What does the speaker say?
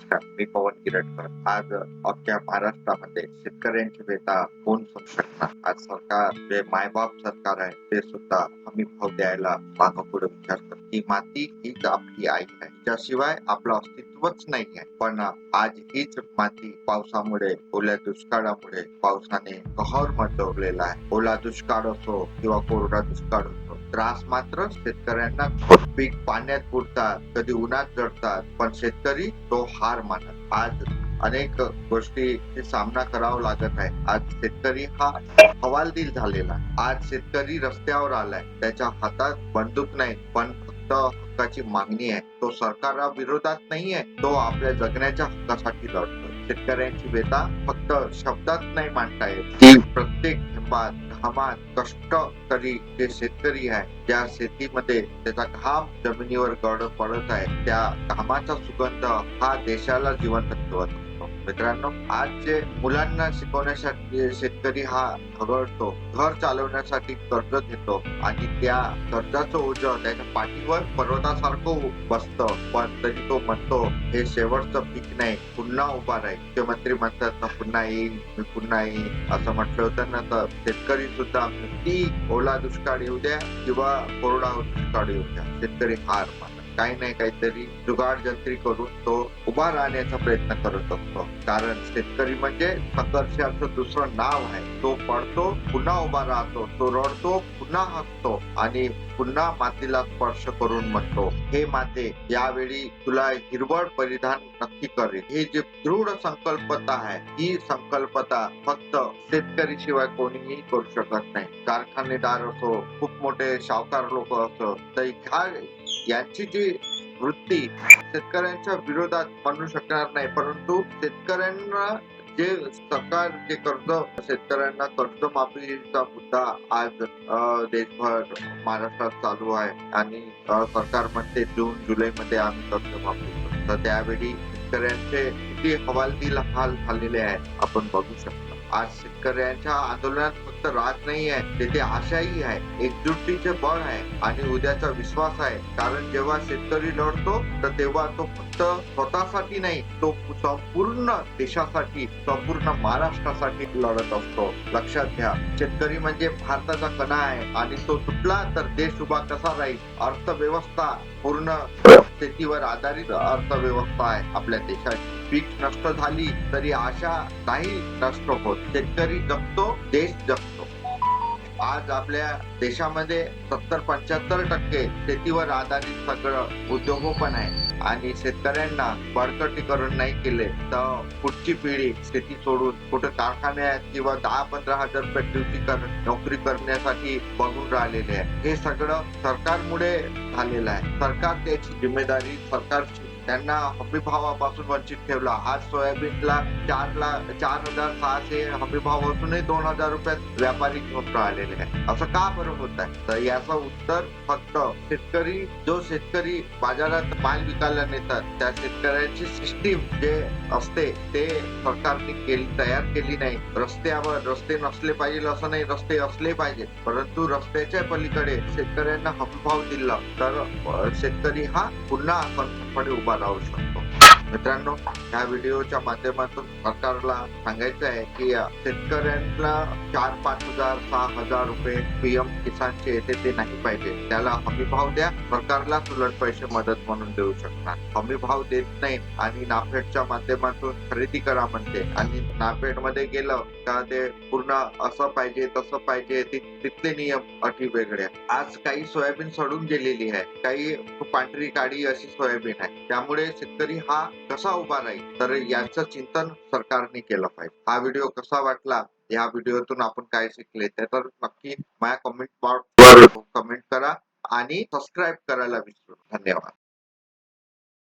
नमस्कार मी पवन किरटकर आज अख्ख्या महाराष्ट्रामध्ये शेतकऱ्यांची व्यथा कोण शकणार? आज सरकार जे मायबाप सरकार आहे ते सुद्धा हमी भाव द्यायला मागं पुढे विचार करत ही माती हीच आपली आई आहे. त्याशिवाय आपलं अस्तित्वच नाही आहे. पण आज हीच माती पावसामुळे ओल्या दुष्काळामुळे पावसाने कहर मचवलेला आहे. ओला दुष्काळ असो किंवा कोरडा दुष्काळ असो त्रास मात्र शेतकऱ्यांना पीक पाण्यात बुडतात कधी उन्हात जडतात पण शेतकरी तो हार मानत. आज अनेक गोष्टी सामना करावा लागत आहे. आज शेतकरी हा हवालदिल झालेला. आज शेतकरी रस्त्यावर आलाय. त्याच्या हातात बंदूक नाही पण फक्त हक्काची मागणी आहे. तो सरकारा विरोधात नाहीये. तो आपल्या जगण्याच्या हक्कासाठी लढतो शेतकऱ्यांची व्यथा फक्त शब्दात नाही मांडता येत. ती प्रत्येक थेंबात घामात कष्ट तरी जे शेतकरी आहे ज्या शेतीमध्ये त्याचा घाम जमिनीवर गड पडत आहे त्या घामाचा सुगंध हा देशाला जिवंत ठेवत असतो मित्रांनो आज जे मुलांना शिकवण्यासाठी शेतकरी हा झगडतो घर चालवण्यासाठी कर्ज घेतो आणि त्या कर्जाचं ओझ त्याच्या पाठीवर पर्वतासारखं बसतं. पण तरी तो म्हणतो हे शेवटचं पीक नाही पुन्हा उभा राहील. मुख्यमंत्री म्हणतात ना पुन्हा येईल मी पुन्हा येईल असं म्हटलं होतं ना तर शेतकरी सुद्धा किती ओला दुष्काळ येऊ द्या किंवा कोरडा दुष्काळ येऊ द्या. शेतकरी हार मानत. काही नाही काहीतरी जुगाड जंत्री करून तो उभा राहण्याचा प्रयत्न करत असतो. कारण शेतकरी म्हणजे संघर्षाचं दुसरं नाव आहे. तो पडतो पुन्हा उभा राहतो तो रडतो पुन्हा हसतो आणि पुन्हा मातीला स्पर्श करून म्हणतो हे माते यावेळी तुला हिरवळ परिधान नक्की करेल ही जी दृढ संकल्पता आहे ही संकल्पता फक्त शेतकरी शिवाय कोणीही करू शकत नाही. कारखानेदार असो खूप मोठे सावकार लोक असो तर ह्या यांची जी वृत्ती शेतकऱ्यांच्या विरोधात म्हणू शकणार नाही परंतु शेतकऱ्यांना जे सरकार जे कर्ज शेतकऱ्यांना कर्जमाफीचा मुद्दा आज देशभर महाराष्ट्रात चालू आहे आणि सरकार म्हणते जून जुलै मध्ये आम्ही कर्जमाफी तर त्यावेळी शेतकऱ्यांचे किती हवालदिल हाल झालेले आहेत आपण बघू शकतो. आज शेतकऱ्यांच्या आंदोलनात फक्त राग नाही आहे तेथे आशाही आहे. एकजुटीचे बळ आहे आणि उद्याचा विश्वास आहे. कारण जेव्हा शेतकरी लढतो तर तेव्हा तो फक्त स्वतःसाठी नाही तो संपूर्ण देशासाठी संपूर्ण महाराष्ट्रासाठी लढत असतो. लक्षात घ्या शेतकरी म्हणजे भारताचा कणा आहे आणि तो तुटला तर देश उभा कसा राहील? अर्थव्यवस्था पूर्ण शेतीवर आधारित अर्थव्यवस्था आहे आपल्या देशाची. पीक नष्ट झाली तरी आशा नाही नष्ट होत. शेतकरी जगतो देश जगतो. आज आपल्या देशामध्ये सत्तर पंच्याहत्तर टक्के शेतीवर आधारित सगळं उद्योगोपण आहे आणि शेतकऱ्यांना बळकटीकरण नाही केले तर पुढची पिढी शेती सोडून कुठे कारखान्यात किंवा दहा पंधरा हजार रुपये ड्युटी कर नोकरी करण्यासाठी बघून राहिलेले आहे. हे सगळं सरकारमुळे झालेलं आहे. सरकार त्याची जिम्मेदारी सरकारची त्यांना हमीभावापासून वंचित ठेवला. आज सोयाबीनला चार लाख चार हजार सहाशे हमीभाव असूनही दोन हजार रुपयात व्यापारी घेऊन राहिलेले आहे असं का बरं होत आहे? तर याचं उत्तर फक्त शेतकरी जो शेतकरी बाजारात माल विकायला नेतात त्या शेतकऱ्याची सिस्टीम जे असते ते सरकारने केली तयार केली नाही. रस्त्यावर रस्ते नसले पाहिजे असं नाही रस्ते असले पाहिजे. परंतु रस्त्याच्या पलीकडे शेतकऱ्यांना हमीभाव दिला तर शेतकरी हा पुन्हा खंतपणे उभा राहू शकतो मित्रांनो ह्या व्हिडिओच्या माध्यमातून सरकारला सांगायचं आहे की शेतकऱ्यांना चार पाच हजार सहा हजार रुपये पीएम किसानचे येते ते नाही पाहिजे. त्याला हमी भाव द्या सरकारला सुलट पैसे मदत म्हणून देऊ शकणार हमी भाव देत नाही आणि नाफेडच्या माध्यमातून खरेदी करा म्हणते. आणि नाफेडमध्ये गेलं का ते पूर्ण असं पाहिजे तसं पाहिजे तिथले नियम अटी वेगळ्या आज काही सोयाबीन सडून गेलेली आहे. काही पांढरी काळी अशी सोयाबीन आहे. त्यामुळे शेतकरी हा कसा उभा राहील? तर याचं चिंतन सरकारने केलं पाहिजे. हा व्हिडिओ कसा वाटला? या व्हिडिओतून आपण काय शिकले? ते तर नक्की माझ्या कमेंट बॉक्सवर कमेंट करा आणि सबस्क्राईब करायला विसरू धन्यवाद.